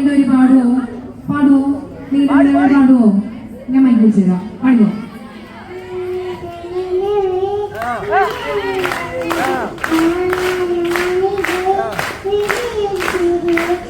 എന്തോര് പാടുവോ? പാടുവോ? നിങ്ങൾ പാടുവോ? ഞാൻ മൈക്ക് വെച്ച് തരാം. പാടുവോ Yeah.